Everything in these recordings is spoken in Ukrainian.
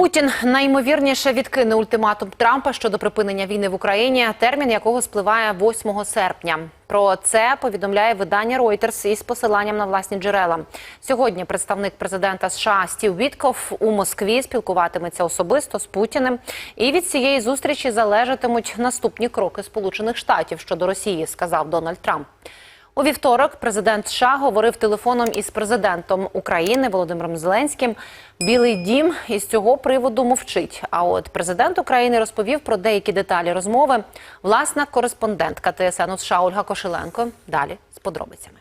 Путін найімовірніше відкине ультиматум Трампа щодо припинення війни в Україні, термін якого спливає 8 серпня. Про це повідомляє видання Reuters із посиланням на власні джерела. Сьогодні представник президента США Стів Вітков у Москві спілкуватиметься особисто з Путіним. І від цієї зустрічі залежатимуть наступні кроки Сполучених Штатів щодо Росії, сказав Дональд Трамп. У вівторок президент США говорив телефоном із президентом України Володимиром Зеленським. Білий дім із цього приводу мовчить. А от президент України розповів про деякі деталі розмови. Власна кореспондентка ТСН у США Ольга Кошеленко. Далі з подробицями.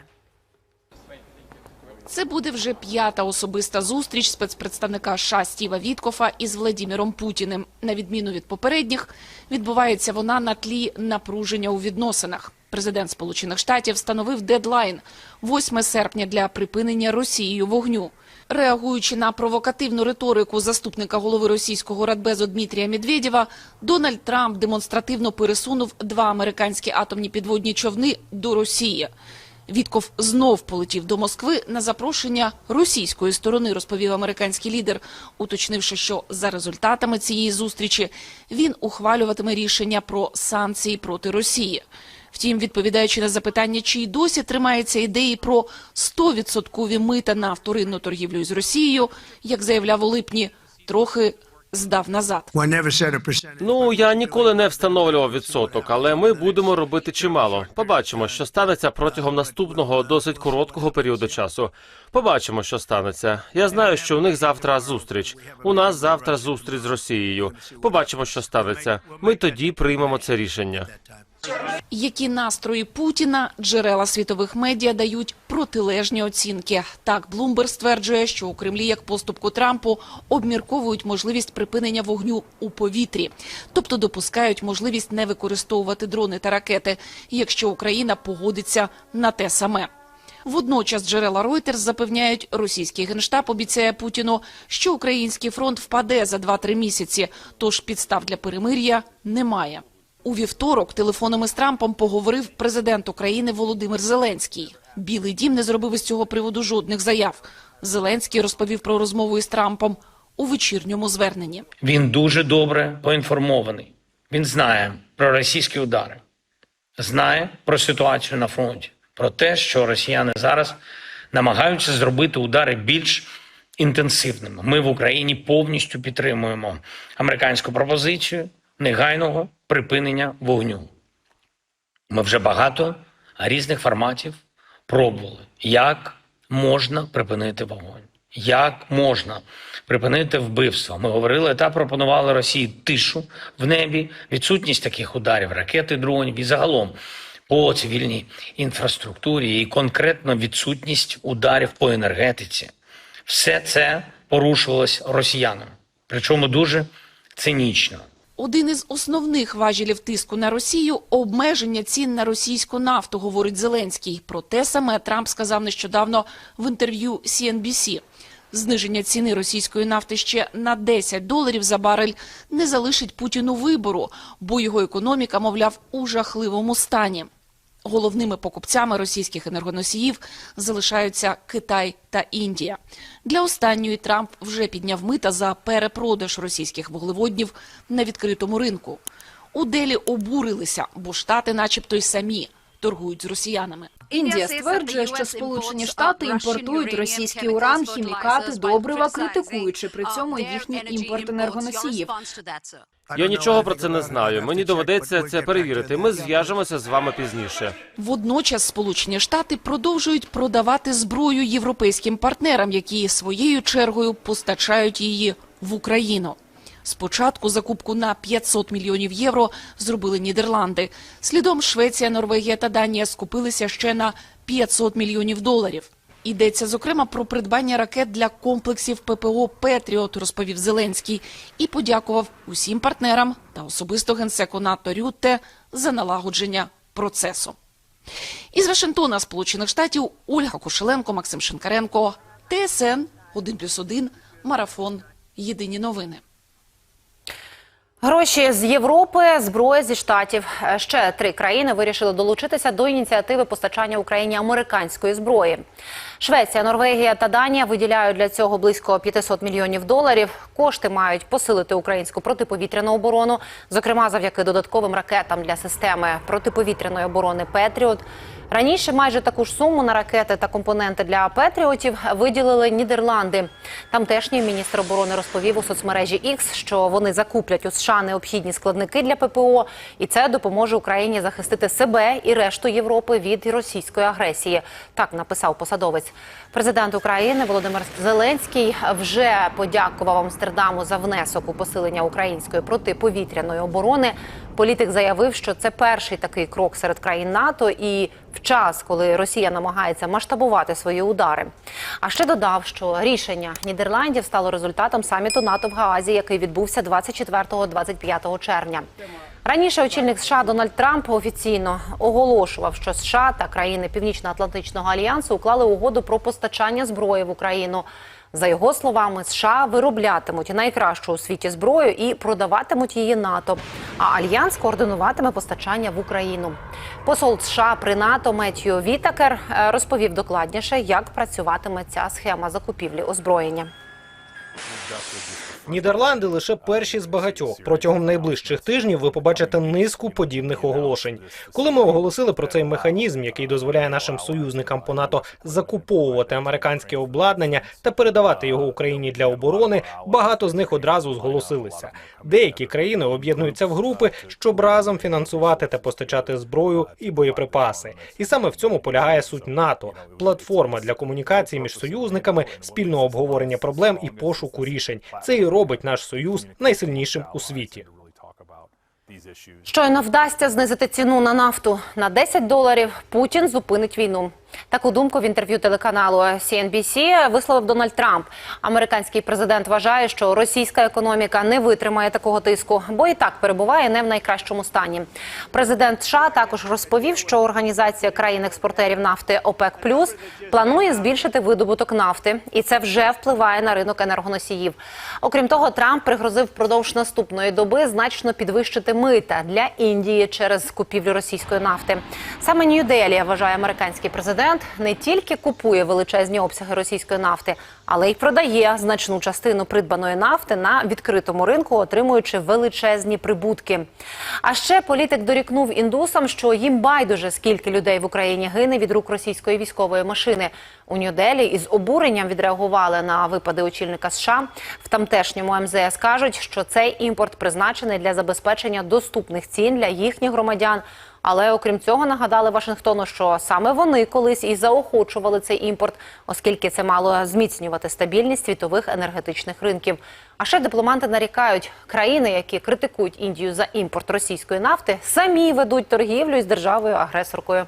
Це буде вже п'ята особиста зустріч спецпредставника США Стіва Віткофа із Владіміром Путіним. На відміну від попередніх, відбувається вона на тлі напруження у відносинах. Президент Сполучених Штатів встановив дедлайн – 8 серпня для припинення Росією вогню. Реагуючи на провокативну риторику заступника голови російського радбезу Дмитрія Медведєва, Дональд Трамп демонстративно пересунув два американські атомні підводні човни до Росії. Вітков знов полетів до Москви на запрошення російської сторони, розповів американський лідер, уточнивши, що за результатами цієї зустрічі він ухвалюватиме рішення про санкції проти Росії. Втім, відповідаючи на запитання, чи й досі тримається ідеї про 100% мита на вторинну торгівлю із Росією, як заявляв у липні, трохи здав назад. Ну я ніколи не встановлював відсоток, але ми будемо робити чимало. Побачимо, що станеться протягом наступного досить короткого періоду часу. Побачимо, що станеться. Я знаю, що у них завтра зустріч. У нас завтра зустріч з Росією. Побачимо, що станеться. Ми тоді приймемо це рішення. Які настрої Путіна джерела світових медіа дають протилежні оцінки. Так, Блумберг стверджує, що у Кремлі, як поступку Трампу, обмірковують можливість припинення вогню у повітрі, тобто допускають можливість не використовувати дрони та ракети, якщо Україна погодиться на те саме. Водночас джерела Reuters запевняють, російський генштаб обіцяє Путіну, що український фронт впаде за 2-3 місяці, тож підстав для перемир'я немає. У вівторок телефоном із Трампом поговорив президент України Володимир Зеленський. Білий дім не зробив із цього приводу жодних заяв. Зеленський розповів про розмову із Трампом у вечірньому зверненні. Він дуже добре поінформований. Він знає про російські удари, знає про ситуацію на фронті, про те, що росіяни зараз намагаються зробити удари більш інтенсивними. Ми в Україні повністю підтримуємо американську пропозицію негайного припинення вогню. Ми вже багато різних форматів пробували, як можна припинити вогонь, як можна припинити вбивство. Ми говорили та пропонували Росії тишу в небі, відсутність таких ударів, ракети, дронів і загалом по цивільній інфраструктурі і конкретно відсутність ударів по енергетиці. Все це порушувалось росіянами, причому дуже цинічно. Один із основних важелів тиску на Росію обмеження цін на російську нафту, говорить Зеленський. Про те саме Трамп сказав нещодавно в інтерв'ю CNBC. Зниження ціни російської нафти ще на 10 доларів за барель не залишить Путіну вибору, бо його економіка, мовляв, у жахливому стані. Головними покупцями російських енергоносіїв залишаються Китай та Індія. Для останньої Трамп вже підняв мита за перепродаж російських вуглеводнів на відкритому ринку. У Делі обурилися, бо штати, начебто, й самі торгують з росіянами. Індія стверджує, що Сполучені Штати імпортують російський уран, хімікати, добрива, критикуючи при цьому їхній імпорт енергоносіїв. Я нічого про це не знаю. Мені доведеться це перевірити. Ми зв'яжемося з вами пізніше. Водночас Сполучені Штати продовжують продавати зброю європейським партнерам, які своєю чергою постачають її в Україну. Спочатку закупку на 500 мільйонів євро зробили Нідерланди. Слідом Швеція, Норвегія та Данія скупилися ще на 500 мільйонів доларів. Йдеться зокрема про придбання ракет для комплексів ППО Петріот, розповів Зеленський, і подякував усім партнерам та особисто генсеку НАТО Рютте за налагодження процесу. Із Вашингтона, Сполучених Штатів, Ольга Кошеленко, Максим Шинкаренко, ТСН 1+,1, Марафон. Єдині новини. Гроші з Європи, зброя зі штатів. Е, Ще три країни вирішили долучитися до ініціативи постачання Україні американської зброї. Швеція, Норвегія та Данія виділяють для цього близько 500 мільйонів доларів. Кошти мають посилити українську протиповітряну оборону, зокрема завдяки додатковим ракетам для системи протиповітряної оборони Петріот. Раніше майже таку ж суму на ракети та компоненти для Петріотів виділили Нідерланди. Тамтешній міністр оборони розповів у соцмережі X, що вони закуплять у США необхідні складники для ППО, і це допоможе Україні захистити себе і решту Європи від російської агресії. Так написав посадовець. Президент України Володимир Зеленський вже подякував Амстердаму за внесок у посилення української протиповітряної оборони. Політик заявив, що це перший такий крок серед країн НАТО і в час, коли Росія намагається масштабувати свої удари. А ще додав, що рішення Нідерландів стало результатом саміту НАТО в Гаазі, який відбувся 24-25 червня. Раніше очільник США Дональд Трамп офіційно оголошував, що США та країни Північно-Атлантичного альянсу уклали угоду про постачання зброї в Україну. За його словами, США вироблятимуть найкращу у світі зброю і продаватимуть її НАТО. А альянс координуватиме постачання в Україну. Посол США при НАТО Меттью Вітакер е, розповів докладніше, як працюватиме ця схема закупівлі озброєння. Нідерланди лише перші з багатьох. Протягом найближчих тижнів ви побачите низку подібних оголошень. Коли ми оголосили про цей механізм, який дозволяє нашим союзникам по НАТО закуповувати американське обладнання та передавати його Україні для оборони, багато з них одразу зголосилися. Деякі країни об'єднуються в групи, щоб разом фінансувати та постачати зброю і боєприпаси. І саме в цьому полягає суть НАТО платформа для комунікації між союзниками, спільного обговорення проблем і пошуку рішень. Це і робить наш союз найсильнішим у світі. Щойно вдасться знизити ціну на нафту на 10 доларів. Путін зупинить війну. Таку думку в інтерв'ю телеканалу CNBC висловив Дональд Трамп. Американський президент вважає, що російська економіка не витримає такого тиску, бо і так перебуває не в найкращому стані. Президент США також розповів, що організація країн-експортерів нафти ОПЕК Плюс планує збільшити видобуток нафти, і це вже впливає на ринок енергоносіїв. Окрім того, Трамп пригрозив впродовж наступної доби значно підвищити мита для Індії через купівлю російської нафти. Саме Нью-Делі, вважає американський президент, не тільки купує величезні обсяги російської нафти, але й продає значну частину придбаної нафти на відкритому ринку, отримуючи величезні прибутки. А ще політик дорікнув індусам, що їм байдуже скільки людей в Україні гине від рук російської військової машини. У Нью-Делі із обуренням відреагували на випади очільника США. В тамтешньому МЗС кажуть, що цей імпорт призначений для забезпечення доступних цін для їхніх громадян. Але окрім цього нагадали Вашингтону, що саме вони колись і заохочували цей імпорт, оскільки це мало зміцнювати стабільність світових енергетичних ринків. А ще дипломати нарікають, країни, які критикують Індію за імпорт російської нафти, самі ведуть торгівлю із державою агресоркою.